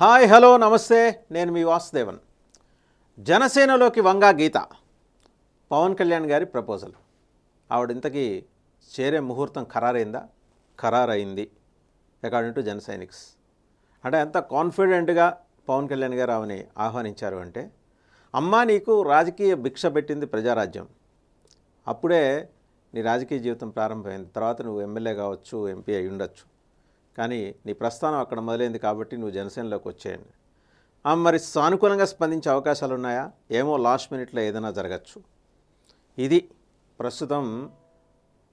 Hi hello నమస్తే. నేను మీ వాసుదేవన్. జనసేనలోకి వంగా గీత. పవన్ కళ్యాణ్ గారి ప్రపోజల్. ఆవిడ ఇంతకీ చేరే ముహూర్తం ఖరారైందా? ఖరారైంది. According to Jana Sainiks. అంటే ఎంత కాన్ఫిడెంట్గా పవన్ కళ్యాణ్ గారు ఆమెని ఆహ్వానించారు అంటే అమ్మా నీకు రాజకీయ భిక్ష పెట్టింది ప్రజారాజ్యం. అప్పుడే నీ రాజకీయ జీవితం ప్రారంభమైంది. తర్వాత నువ్వు ఎమ్మెల్యే కావచ్చు ఎంపీ అయి ఉండొచ్చు కానీ నీ ప్రస్థానం అక్కడ మొదలైంది కాబట్టి నువ్వు జనసేనలోకి వచ్చేయండి. మరి సానుకూలంగా స్పందించే అవకాశాలు ఉన్నాయా? ఏమో లాస్ట్ మినిట్లో ఏదైనా జరగచ్చు. ఇది ప్రస్తుతం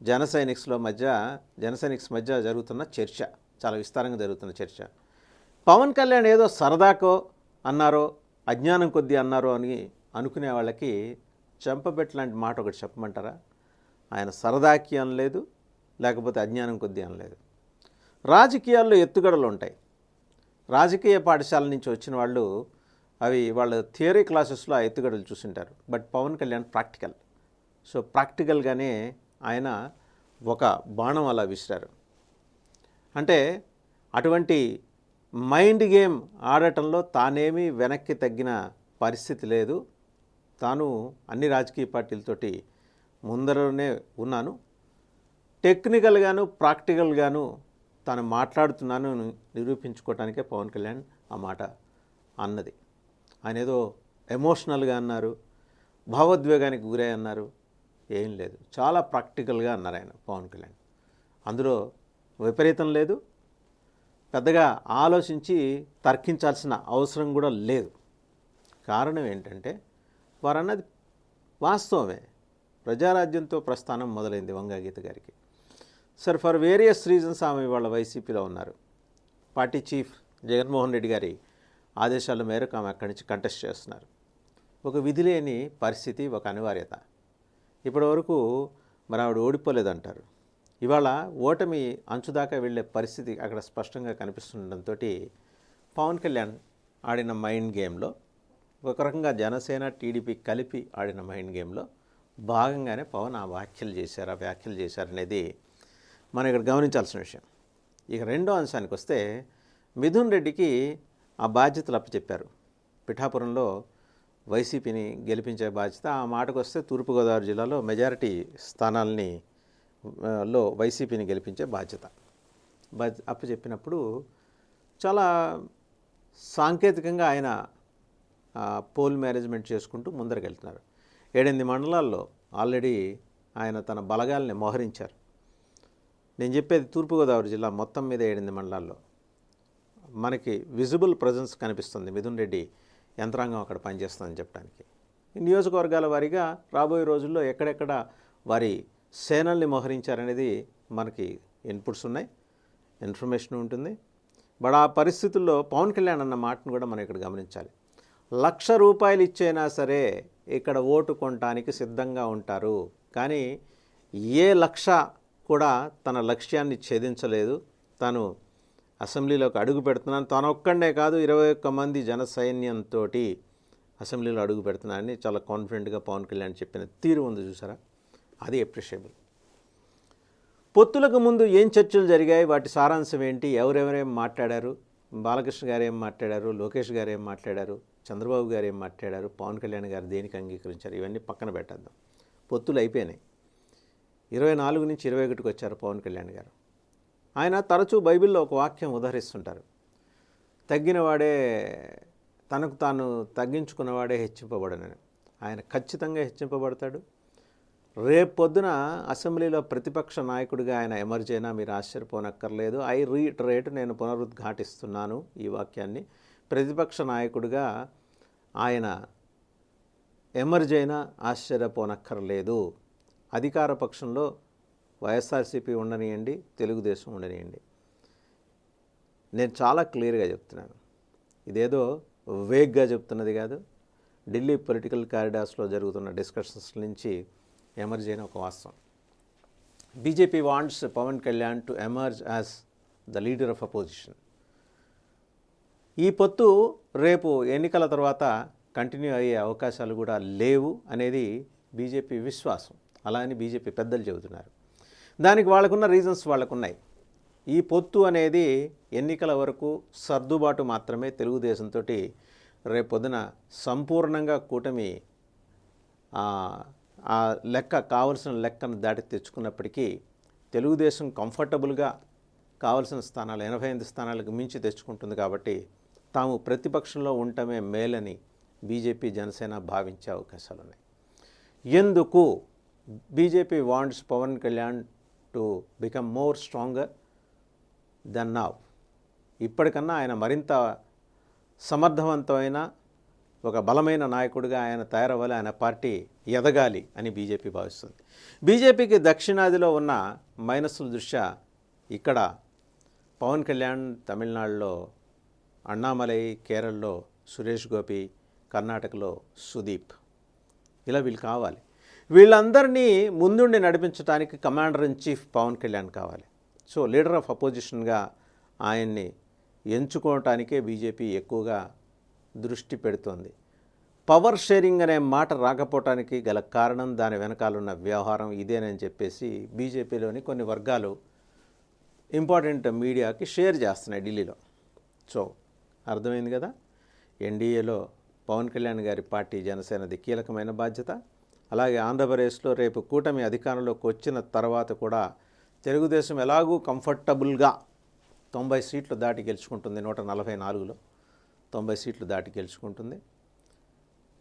జన సైనిక్స్లో మధ్య జన సైనిక్స్ మధ్య జరుగుతున్న చర్చ చాలా విస్తారంగా జరుగుతున్న చర్చ. పవన్ కళ్యాణ్ ఏదో సరదాకో అన్నారో అజ్ఞానం కొద్దీ అన్నారో అని అనుకునే వాళ్ళకి చెంపబెట్టు లాంటి మాట ఒకటి చెప్పమంటారా? ఆయన సరదాకి అనలేదు లేకపోతే అజ్ఞానం కొద్దీ అనలేదు. రాజకీయాల్లో ఎత్తుగడలు ఉంటాయి. రాజకీయ పాఠశాల నుంచి వచ్చిన వాళ్ళు అవి వాళ్ళ థియరీ క్లాసెస్లో ఆ ఎత్తుగడలు చూసింటారు. But Pavan Kalyan practical. So ప్రాక్టికల్గానే ఆయన ఒక బాణం అలా విసిరారు. అంటే అటువంటి మైండ్ గేమ్ ఆడటంలో తానేమీ వెనక్కి తగ్గిన పరిస్థితి లేదు. తాను అన్ని రాజకీయ పార్టీలతోటి ముందరనే ఉన్నాను. టెక్నికల్గాను ప్రాక్టికల్గాను తాను మాట్లాడుతున్నాను నిరూపించుకోవటానికే పవన్ కళ్యాణ్ ఆ మాట అన్నది. ఆయన ఏదో ఎమోషనల్గా అన్నారు భావోద్వేగానికి గురై అన్నారు ఏం లేదు. చాలా ప్రాక్టికల్గా అన్నారు ఆయన పవన్ కళ్యాణ్. అందులో విపరీతం లేదు. పెద్దగా ఆలోచించి తర్కించాల్సిన అవసరం కూడా లేదు. కారణం ఏంటంటే వారన్నది వాస్తవమే. ప్రజారాజ్యంతో ప్రస్థానం మొదలైంది వంగాగీత గారికి. సార్ ఫర్ వేరియస్ రీజన్స్ ఆమె వాళ్ళ వైసీపీలో ఉన్నారు. పార్టీ చీఫ్ జగన్మోహన్ రెడ్డి గారి ఆదేశాల మేరకు ఆమె అక్కడి నుంచి కంటెస్ట్ చేస్తున్నారు. ఒక విధి లేని పరిస్థితి ఒక అనివార్యత. ఇప్పటి వరకు మరి ఆవిడ ఓడిపోలేదంటారు. ఇవాళ ఓటమి అంచుదాకా వెళ్ళే పరిస్థితి అక్కడ స్పష్టంగా కనిపిస్తుండటంతో పవన్ కళ్యాణ్ ఆడిన మైండ్ గేమ్లో ఒక రకంగా జనసేన టీడీపీ కలిపి ఆడిన మైండ్ గేమ్లో భాగంగానే పవన్ ఆ వ్యాఖ్యలు చేశారు ఆ వ్యాఖ్యలు చేశారనేది మనం ఇక్కడ గమనించాల్సిన విషయం. ఇక రెండో అంశానికి వస్తే మిథున్ రెడ్డికి ఆ బాధ్యతలు అప్పచెప్పారు. పిఠాపురంలో వైసీపీని గెలిపించే బాధ్యత ఆ మాటకు వస్తే తూర్పుగోదావరి జిల్లాలో మెజారిటీ స్థానాల్ని లో వైసీపీని గెలిపించే బాధ్యత. బాధ్య అప్పచెప్పినప్పుడు చాలా సాంకేతికంగా ఆయన పోల్ మేనేజ్మెంట్ చేసుకుంటూ ముందరకెళ్తున్నారు. ఏడెనిమిది మండలాల్లో ఆల్రెడీ ఆయన తన బలగాల్ని మోహరించారు. నేను చెప్పేది తూర్పుగోదావరి జిల్లా మొత్తం మీద ఏడెనిమిది మండలాల్లో. మనకి విజిబుల్ ప్రజెన్స్ కనిపిస్తుంది. మిథున్ రెడ్డి యంత్రాంగం అక్కడ పనిచేస్తుందని చెప్పడానికి. నియోజకవర్గాల వారీగా రాబోయే రోజుల్లో ఎక్కడెక్కడ వారి సేనల్ని మోహరించారనేది మనకి ఇన్పుట్స్ ఉన్నాయి ఇన్ఫర్మేషన్ ఉంటుంది. బట్ ఆ పరిస్థితుల్లో పవన్ కళ్యాణ్ అన్న మాటను కూడా మనం ఇక్కడ గమనించాలి. లక్ష రూపాయలు ఇచ్చైనా సరే ఇక్కడ ఓటు కొనటానికి సిద్ధంగా ఉంటారు. కానీ ఏ లక్ష కూడా తన లక్ష్యాన్ని ఛేదించలేదు. తను అసెంబ్లీలోకి అడుగు పెడుతున్నాను. తాను ఒక్కడే కాదు ఇరవై ఒక్క మంది జన సైన్యంతో అసెంబ్లీలో అడుగు పెడుతున్నానని చాలా కాన్ఫిడెంట్గా పవన్ కళ్యాణ్ చెప్పిన తీరు ఉంది చూసారా? అది అప్రిషియబుల్ పొత్తులకు ముందు ఏం చర్చలు జరిగాయి? వాటి సారాంశం ఏంటి? ఎవరెవరేం మాట్లాడారు? బాలకృష్ణ గారు ఏం మాట్లాడారు? లోకేష్ గారు ఏం మాట్లాడారు? చంద్రబాబు గారు ఏం మాట్లాడారు? పవన్ కళ్యాణ్ గారు దేనికి అంగీకరించారు? ఇవన్నీ పక్కన పెట్టేద్దాం. పొత్తులు అయిపోయినాయి. ఇరవై నాలుగు నుంచి ఇరవై ఒకటికి వచ్చారు పవన్ కళ్యాణ్ గారు. ఆయన తరచూ బైబిల్లో ఒక వాక్యం ఉదహరిస్తుంటారు. తగ్గినవాడే తనకు తాను తగ్గించుకున్నవాడే హెచ్చింపబడనని. ఆయన ఖచ్చితంగా హెచ్చింపబడతాడు. రేపు పొద్దున అసెంబ్లీలో ప్రతిపక్ష నాయకుడిగా ఆయన ఎమర్జ్ అయినా మీరు ఆశ్చర్యపోనక్కర్లేదు. ఐ రీటరేట్ నేను పునరుద్ఘాటిస్తున్నాను ఈ వాక్యాన్ని. ప్రతిపక్ష నాయకుడిగా ఆయన ఎమర్జ్ అయినా ఆశ్చర్యపోనక్కర్లేదు. అధికార పక్షంలో వైఎస్ఆర్సీపీ ఉండనియండి తెలుగుదేశం ఉండనియండి. నేను చాలా క్లియర్గా చెప్తున్నాను. ఇదేదో వేగ్గా చెప్తున్నది కాదు. ఢిల్లీ పొలిటికల్ కారిడార్స్లో జరుగుతున్న డిస్కషన్స్ నుంచి ఎమర్జ్ అయిన ఒక వాస్తవం. BJP wants Pavan Kalyan to emerge as the leader of opposition. ఈ పొత్తు రేపు ఎన్నికల తర్వాత కంటిన్యూ అయ్యే అవకాశాలు కూడా లేవు అనేది బీజేపీ విశ్వాసం. అలా అని బీజేపీ పెద్దలు చెబుతున్నారు. దానికి వాళ్ళకున్న రీజన్స్ వాళ్ళకున్నాయి. ఈ పొత్తు అనేది ఎన్నికల వరకు సర్దుబాటు మాత్రమే తెలుగుదేశంతో రేపొద్దున సంపూర్ణంగా కూటమి ఆ లెక్క కావలసిన లెక్కను దాటి తెచ్చుకున్నప్పటికీ తెలుగుదేశం కంఫర్టబుల్గా కావలసిన స్థానాలు ఎనభై ఎనిమిది స్థానాలకు మించి తెచ్చుకుంటుంది కాబట్టి తాము ప్రతిపక్షంలో ఉండటమే మేలని బీజేపీ జనసేన భావించే అవకాశాలు ఉన్నాయి ఎందుకు? BJP wants Pavan Kalyan to become more stronger than now ఇప్పటికన్నా ఆయన మరింత సమర్థవంతమైన ఒక బలమైన నాయకుడిగా ఆయన తయారవ్వాలి ఆయన పార్టీ ఎదగాలి అని బీజేపీ భావిస్తుంది. బీజేపీకి దక్షిణాదిలో ఉన్న మైనస్ల దృష్ట్యా ఇక్కడ పవన్ కళ్యాణ్ తమిళనాడులో అన్నామలై కేరళలో సురేష్ గోపి కర్ణాటకలో సుదీప్. ఇలా వీళ్ళు కావాలి. వీళ్ళందరినీ ముందుండి నడిపించడానికి commander in chief Pavan Kalyan కావాలి. సో లీడర్ ఆఫ్ అపోజిషన్గా ఆయన్ని ఎంచుకోవటానికే బీజేపీ ఎక్కువగా దృష్టి పెడుతోంది. పవర్ షేరింగ్ అనే మాట రాకపోవటానికి గల కారణం దాని వెనకాలన్న వ్యవహారం ఇదేనని చెప్పేసి బీజేపీలోని కొన్ని వర్గాలు ఇంపార్టెంట్ మీడియాకి షేర్ చేస్తున్నాయి ఢిల్లీలో. సో అర్థమైంది కదా? ఎన్డీఏలో పవన్ కళ్యాణ్ గారి పార్టీ జనసేనది కీలకమైన బాధ్యత. అలాగే ఆంధ్రప్రదేశ్లో రేపు కూటమి అధికారంలోకి వచ్చిన తర్వాత కూడా తెలుగుదేశం ఎలాగూ కంఫర్టబుల్గా తొంభై సీట్లు దాటి గెలుచుకుంటుంది నూట నలభై నాలుగులో తొంభై సీట్లు దాటి గెలుచుకుంటుంది.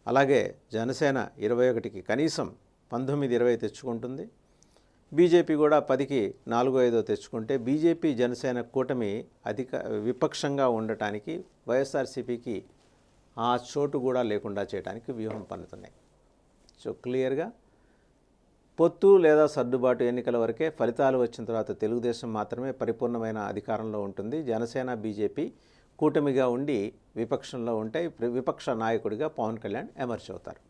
అలాగే జనసేన ఇరవై ఒకటికి కనీసం పంతొమ్మిది ఇరవై తెచ్చుకుంటుంది. బీజేపీ కూడా పదికి నాలుగో ఐదో తెచ్చుకుంటే బీజేపీ జనసేన కూటమి అధిక విపక్షంగా ఉండటానికి వైఎస్ఆర్సీపీకి ఆ చోటు కూడా లేకుండా చేయడానికి వ్యూహం పన్నుతున్నాయి. సో క్లియర్గా పొత్తు లేదా సర్దుబాటు ఎన్నికల వరకే ఫలితాలు వచ్చిన తర్వాత తెలుగుదేశం మాత్రమే పరిపూర్ణమైన అధికారంలో ఉంటుంది. జనసేన బీజేపీ కూటమిగా ఉండి విపక్షంలో ఉంటే విపక్ష నాయకుడిగా పవన్ కళ్యాణ్ ఎమర్జ్ అవుతారు.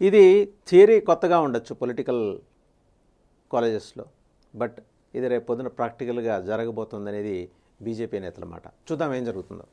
ఇది థియరీ కొత్తగా ఉండొచ్చు పొలిటికల్ కాలేజెస్లో బట్ ఇది రేపు పొద్దున ప్రాక్టికల్గా జరగబోతుందనేది బీజేపీ నేతల మాట. చూద్దాం ఏం జరుగుతుందో.